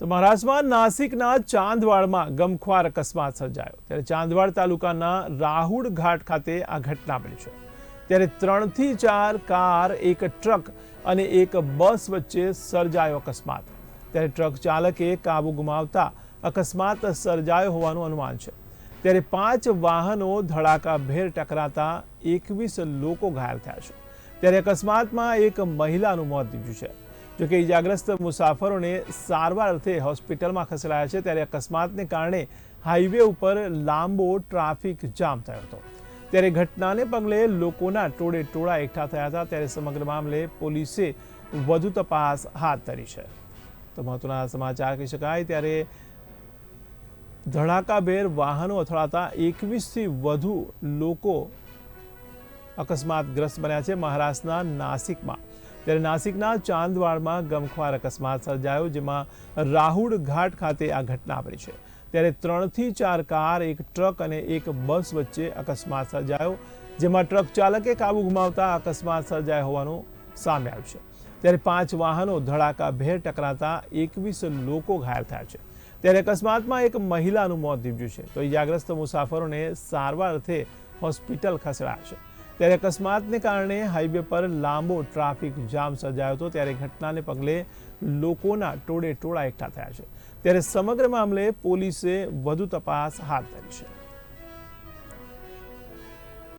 તો મહારાષ્ટ્રમાં નાસિકના ચાંદવાડમાં ગમખ્વાર અકસ્માત સર્જાયો. ત્યારે ચાંદવાડ તાલુકાના રાહુડ ઘાટ ખાતે આ ઘટના બની છે. ત્યારે ત્રણથી ચાર કાર, એક ટ્રક અને એક બસ વચ્ચે સર્જાયો અકસ્માત. ત્યારે ટ્રક ચાલકે કાબુ ગુમાવતા અકસ્માત સર્જાયો હોવાનું અનુમાન છે. ત્યારે પાંચ વાહનો ધડાકાભેર ટકરાતા એકવીસ લોકો ઘાયલ થયા છે. ત્યારે અકસ્માતમાં એક મહિલાનું મોત નીપજ્યું છે. જોકે ઇજાગ્રસ્ત મુસાફરોને સારવાર અર્થે હોસ્પિટલમાં ખસેડાયા છે, ત્યારે અકસ્માતને કારણે હાઈવે ઉપર લાંબો ટ્રાફિક જામ થયો હતો. ત્યારે ઘટનાને પગલે લોકોના ટોળે ટોળા એકઠા થયા હતા, ત્યારે સમગ્ર મામલે પોલીસે વધુ તપાસ હાથ ધરી છે. તો મહત્વના સમાચાર કહી શકાય, ત્યારે ધડાકાભેર વાહનો અથડાતા એકવીસથી વધુ લોકો અકસ્માતગ્રસ્ત બન્યા છે મહારાષ્ટ્રના નાસિકમાં. ત્યારે નાસિકના ચાંદવાડમાં ગમખ્વાર અકસ્માત સર્જાયો, જેમાં રાહુડ ઘાટ ખાતે આ ઘટના બની છે. ત્યારે ત્રણથી ચાર કાર, એક ટ્રક અને એક બસ વચ્ચે અકસ્માત સર્જાયો, જેમાં ટ્રક ચાલકે કાબુ ગુમાવતા અકસ્માત સર્જાયો હોવાનું સામે આવ્યું છે. ત્યારે પાંચ વાહનો ધડાકાભેર ટકરાતા એકવીસ લોકો ઘાયલ થયા છે. ત્યારે અકસ્માતમાં એક મહિલાનું મોત નીપજ્યું છે. તો ઇજાગ્રસ્ત મુસાફરોને સારવાર અર્થે હોસ્પિટલ ખસેડાયા છે. ત્યારે અકસ્માતને કારણે હાઈવે પર લાંબો ટ્રાફિક જામ સર્જાયો હતો. ત્યારે ઘટનાને પગલે લોકોના ટોળે ટોળા એકઠા થયા છે. ત્યારે સમગ્ર મામલે પોલીસે વધુ તપાસ હાથ ધરી છે.